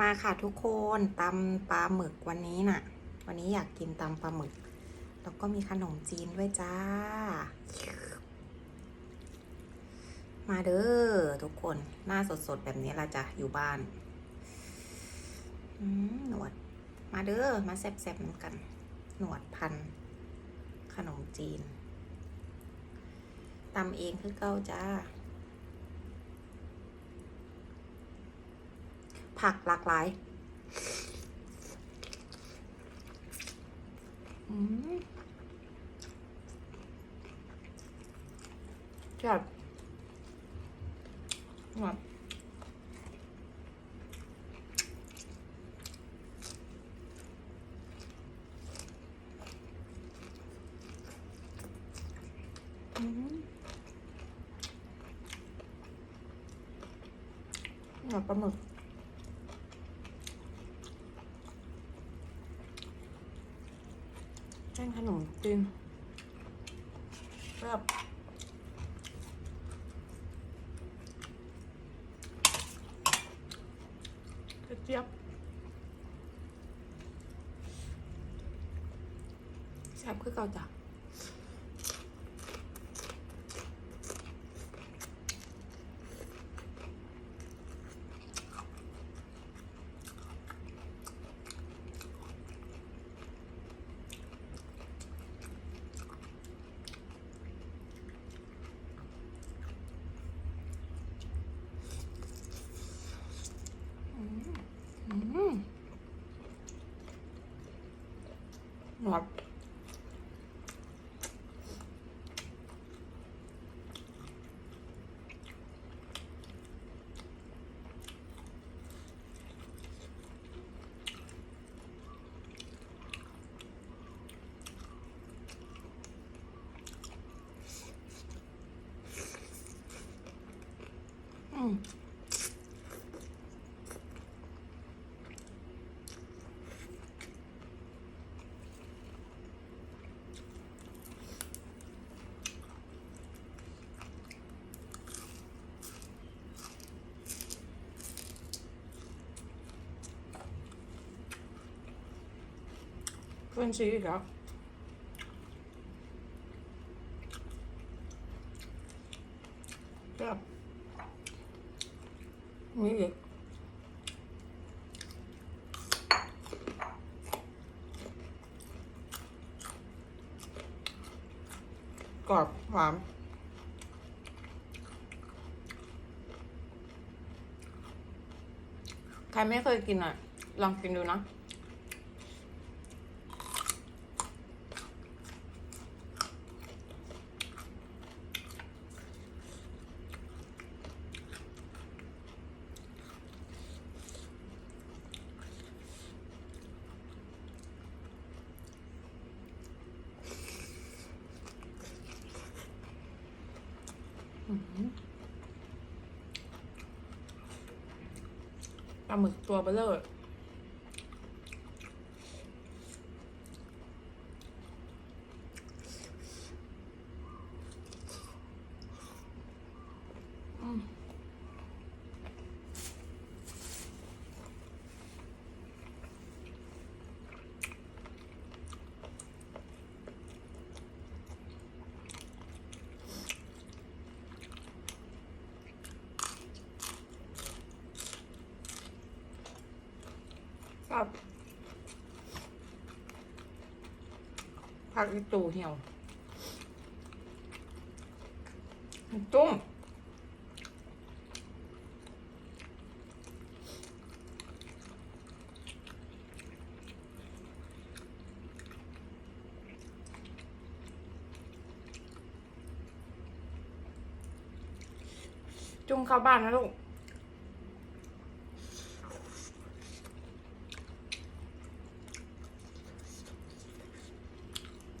มาค่ะทุกคนตำปลาหมึกวันนี้น่ะ วันนี้อยากกินตำปลาหมึก แล้วก็มีขนมจีนด้วยจ้า มาเด้อทุกคนหน้าสดๆ แบบนี้ละจ้ะอยู่บ้านหนวด มาเด้อมาแซ่บๆกัน หนวดพัน ขนมจีนตำเองคือเก้าจ้า ผักหลากหลายอืมจัดหวานอืมหวานปลาหมึก เส้ นขนมจีนแบบกระเจี๊ยบแซ่บคือเก่าจ้ะ อืมห เพื่อนซีอีกแล้วแบบมีอีกกรอบหวานใครไม่เคยกินอะ ลองกินดูนะ ปลาหมึกตัวเบลเลอร์ับผักอีตูเหี่ยวตุ้มจุงเข้าบ้านนะลูก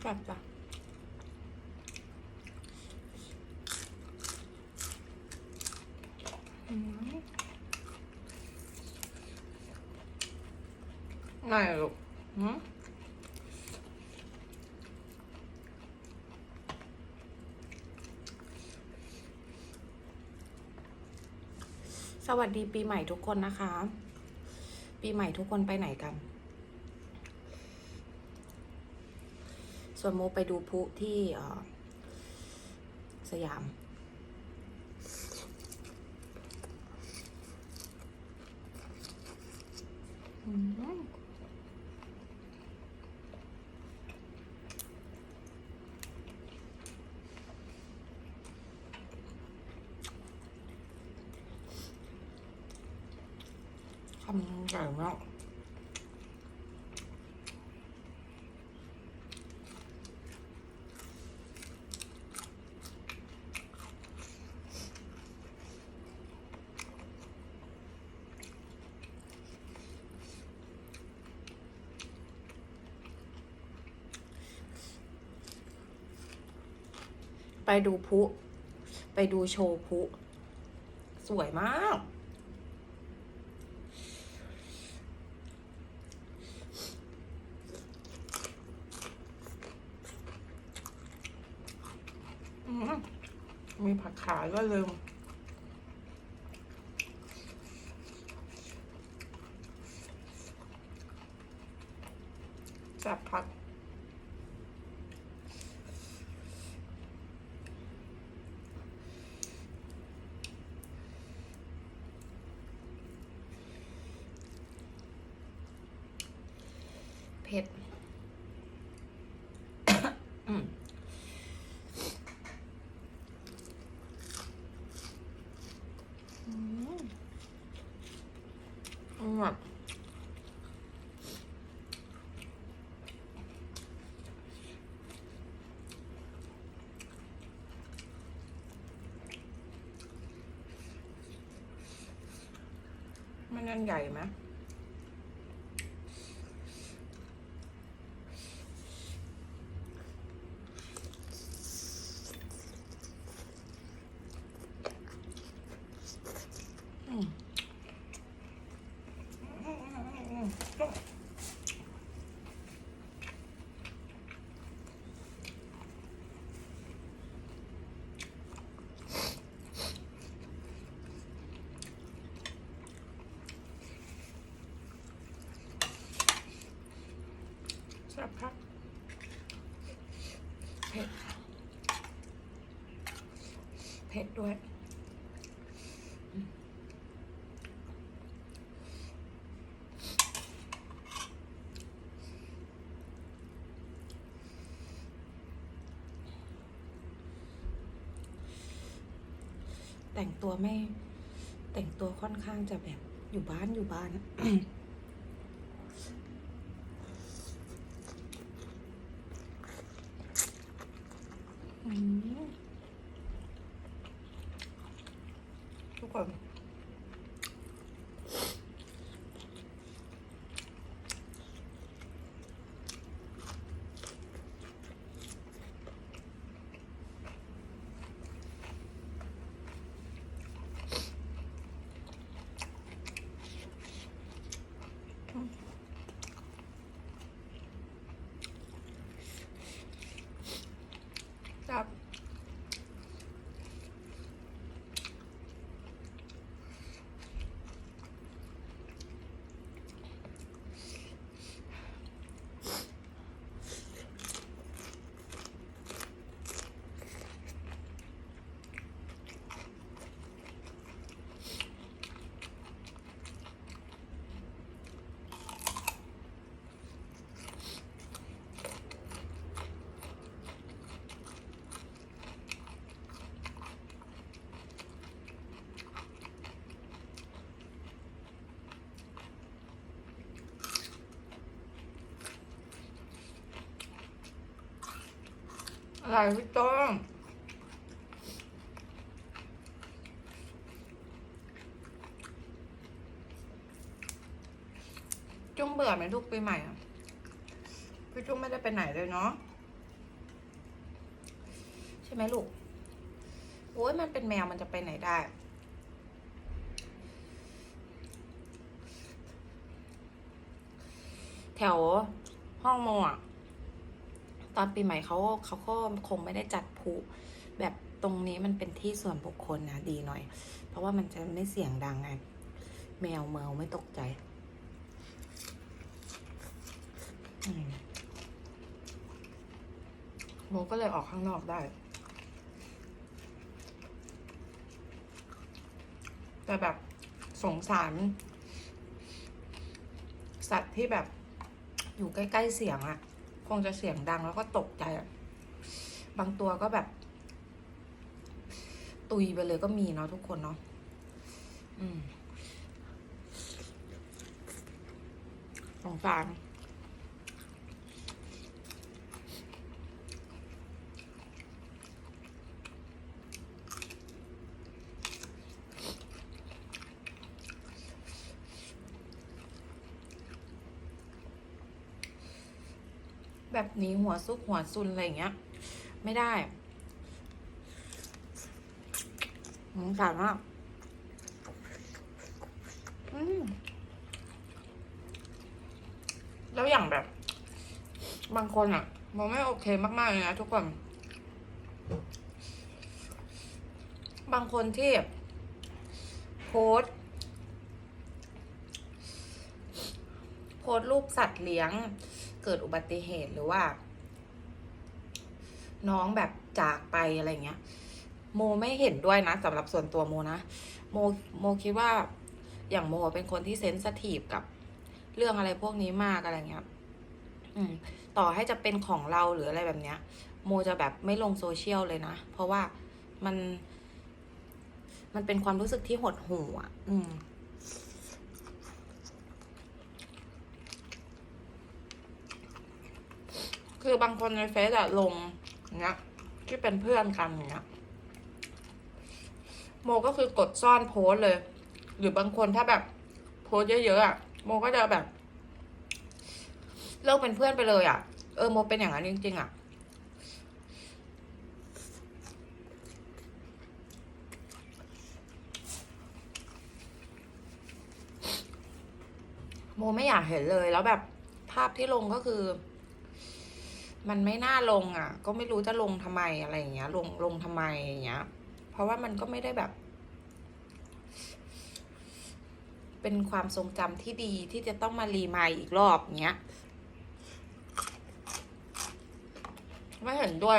กลับจ้ะอืม ง่ายลูกสวัสดีปีใหม่ทุกคนนะคะ ปีใหม่ทุกคนไปไหนกัน ส่วนโมไปดูพุที่สยามอืม คำใหญ่มากไปดูพุ ไปดูโชว์พุ สวยมาก มีผักขาก็ลืมจับผักเผ็ด อืมอืม แบบมันยังใหญ่ไหม ผ็ดเผ็ดด้วย แต่งตัวไม่ แต่งตัวค่อนข้างจะแบบอยู่บ้านอยู่บ้าน อืม ทุกคน อะพี่ต้มจุ้งเบื่อไหมลูกปีใหม่อะพี่จุ้งไม่ได้ไปไหนเลยเนาะใช่ไหมลูกโอ้ยมันเป็นแมวมันจะไปไหนได้แถวห้องโมอะ ตอนปีใหม่เขาเขาก็คงไม่ได้จัดผูแบบตรงนี้มันเป็นที่ส่วนบุคคลนะดีหน่อย เพราะว่ามันจะไม่เสียงดังไง แมวเมาไม่ตกใจโมก็เลยออกข้างนอกได้ แต่แบบสงสาร สัตว์ที่แบบอยู่ใกล้ ๆ เสียงอะ คงจะเสียงดังแล้วก็ตกใจบางตัวก็แบบ ตุยไปเลยก็มีเนาะทุกคนเนาะอืมสงสาร แบบนี้หัวซุกหัวซุนอะไรอย่างเงี้ย ไม่ได้สงสารมากอืมแล้วอย่างแบบ บางคนอะมองไม่โอเคมากๆเลยนะทุกคน บางคนที่โพสโพสรูปสัตว์เลี้ยง เกิดอุบัติเหตุหรือว่า น้องแบบจากไปอะไรเงี้ย โมไม่เห็นด้วยนะสำหรับส่วนตัวโมนะโมโมคิดว่าอย่างโมเป็นคนที่เซนสทีฟกับเรื่องอะไรพวกนี้มากอะไรเงี้ยอืม ต่อให้จะเป็นของเราหรืออะไรแบบเนี้ย โมจะแบบไม่ลงโซเชียลเลยนะ เพราะว่ามัน มันเป็นความรู้สึกที่หดหู่อะ อืม คือบางคนในเฟซอะลงเงี้ยที่เป็นเพื่อนกันเงี้ยโมก็คือกดซ่อนโพสเลย หรือบางคนถ้าแบบโพสเยอะๆอะโมก็จะแบบเลิกเป็นเพื่อนไปเลยอะเออโมเป็นอย่างนั้นจริงๆอะโมไม่อยากเห็นเลยแล้วแบบภาพที่ลงก็คือ มันไม่น่าลงอะ ก็ไม่รู้จะลงทำไมอะไรอย่างเงี้ย ลงลงทำไมอย่างเงี้ย เพราะว่ามันก็ไม่ได้แบบ เป็นความทรงจำที่ดีที่จะต้องมารีมายอีกรอบเงี้ยไม่เห็นด้วย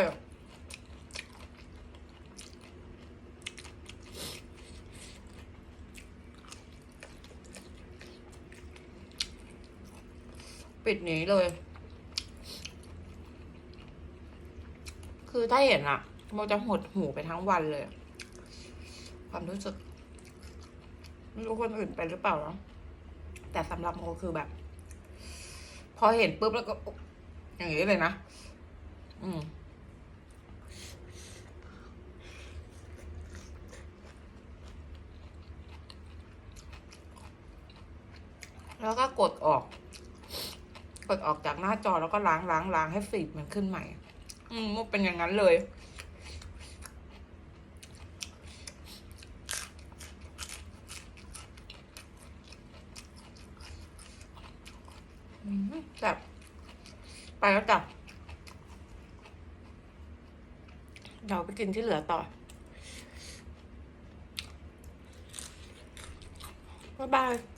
ปิดหนีเลย คือถ้าเห็นอะโมจะหดหูไปทั้งวันเลย ความรู้สึกไม่รู้คนอื่นเป็นหรือเปล่าเนาะแต่สำหรับโมคือแบบ พอเห็นปุ๊บแล้วก็ อย่างนี้เลยนะ อืมแล้วก็กดออก กดออกจากหน้าจอแล้วก็ล้างล้างล้างให้ฟีดมันขึ้นใหม่ อืมมันเป็นอย่างนั้นเลย อืมแบบไปแล้วจ้ะเดี๋ยวไปกินที่เหลือต่อ บ๊ายบาย